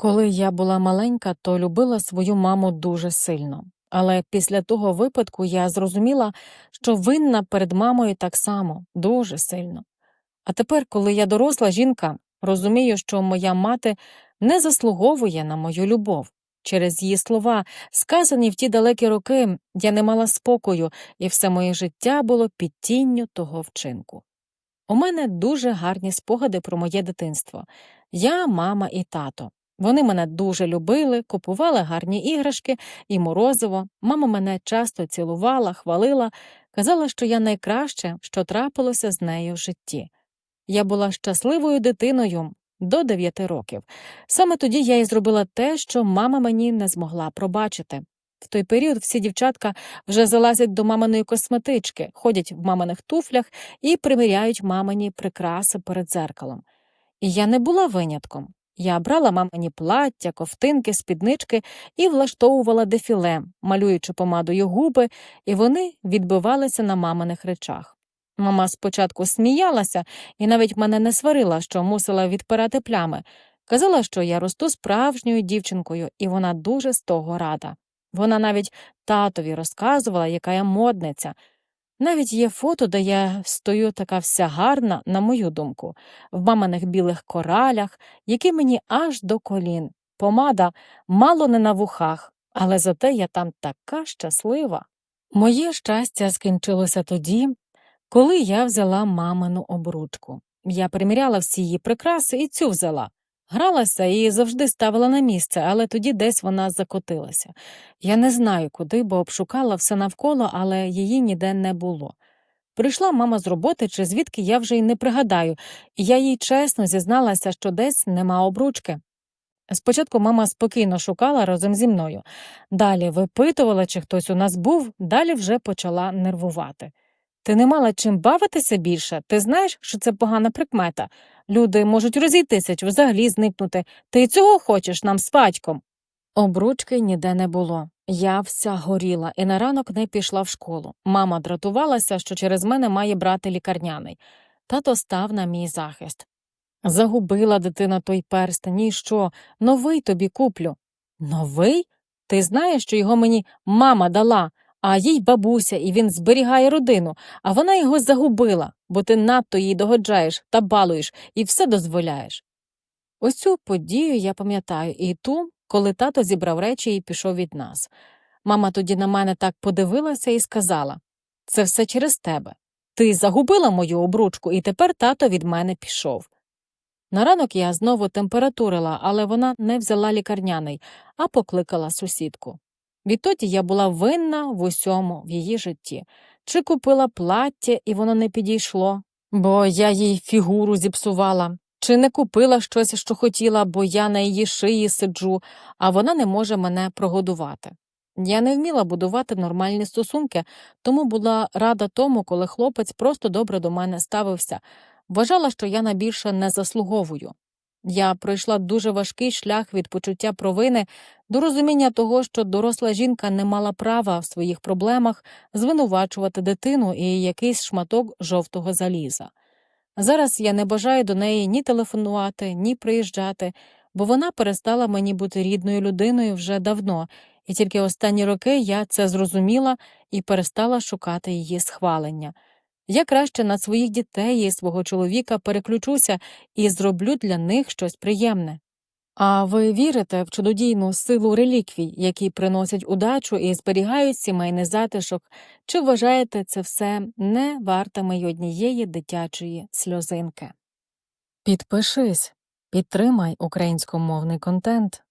Коли я була маленька, то любила свою маму дуже сильно. Але після того випадку я зрозуміла, що винна перед мамою так само, дуже сильно. А тепер, коли я доросла жінка, розумію, що моя мати не заслуговує на мою любов. Через її слова, сказані в ті далекі роки, я не мала спокою, і все моє життя було під тінню того вчинку. У мене дуже гарні спогади про моє дитинство. Я, мама і тато. Вони мене дуже любили, купували гарні іграшки і морозиво. Мама мене часто цілувала, хвалила, казала, що я найкраще, що трапилося з нею в житті. Я була щасливою дитиною до 9 років. Саме тоді я і зробила те, що мама мені не змогла пробачити. В той період всі дівчатка вже залазять до маминої косметички, ходять в маминих туфлях і приміряють мамині прикраси перед дзеркалом. І я не була винятком. Я брала мамині плаття, ковтинки, спіднички і влаштовувала дефіле, малюючи помадою губи, і вони відбивалися на маминих речах. Мама спочатку сміялася і навіть мене не сварила, що мусила відпирати плями. Казала, що я росту справжньою дівчинкою, і вона дуже з того рада. Вона навіть татові розказувала, яка я модниця. Навіть є фото, де я стою така вся гарна, на мою думку, в маминих білих коралях, які мені аж до колін. Помада мало не на вухах, але зате я там така щаслива. Моє щастя скінчилося тоді, коли я взяла мамину обручку. Я приміряла всі її прикраси і цю взяла. Гралася і завжди ставила на місце, але тоді десь вона закотилася. Я не знаю куди, бо обшукала все навколо, але її ніде не було. Прийшла мама з роботи, чи звідки я вже й не пригадаю, і я їй чесно зізналася, що десь нема обручки. Спочатку мама спокійно шукала разом зі мною. Далі випитувала, чи хтось у нас був, далі вже почала нервувати. Ти не мала чим бавитися більше? Ти знаєш, що це погана прикмета. Люди можуть розійтися чи взагалі зникнути. Ти цього хочеш нам з батьком. Обручки ніде не було. Я вся горіла і на ранок не пішла в школу. Мама дратувалася, що через мене має брати лікарняний. Тато став на мій захист. Загубила дитина той перстень, і що? Новий тобі куплю. Новий? Ти знаєш, що його мені мама дала, а їй бабуся, і він зберігає родину, а вона його загубила, бо ти надто їй догоджаєш та балуєш і все дозволяєш. Ось цю подію я пам'ятаю і ту, коли тато зібрав речі і пішов від нас. Мама тоді на мене так подивилася і сказала це все через тебе. Ти загубила мою обручку, і тепер тато від мене пішов. На ранок я знову температурила, але вона не взяла лікарняний, а покликала сусідку. Відтоді я була винна в усьому в її житті. Чи купила плаття, і воно не підійшло, бо я їй фігуру зіпсувала, чи не купила щось, що хотіла, бо я на її шиї сиджу, а вона не може мене прогодувати. Я не вміла будувати нормальні стосунки, тому була рада тому, коли хлопець просто добре до мене ставився, вважала, що я на більше не заслуговую. Я пройшла дуже важкий шлях від почуття провини до розуміння того, що доросла жінка не мала права в своїх проблемах звинувачувати дитину і якийсь шматок жовтого заліза. Зараз я не бажаю до неї ні телефонувати, ні приїжджати, бо вона перестала мені бути рідною людиною вже давно, і тільки останні роки я це зрозуміла і перестала шукати її схвалення. Я краще на своїх дітей і свого чоловіка переключуся і зроблю для них щось приємне. А ви вірите в чудодійну силу реліквій, які приносять удачу і зберігають сімейний затишок, чи вважаєте це все не вартими й однієї дитячої сльозинки? Підпишись, підтримай українськомовний контент.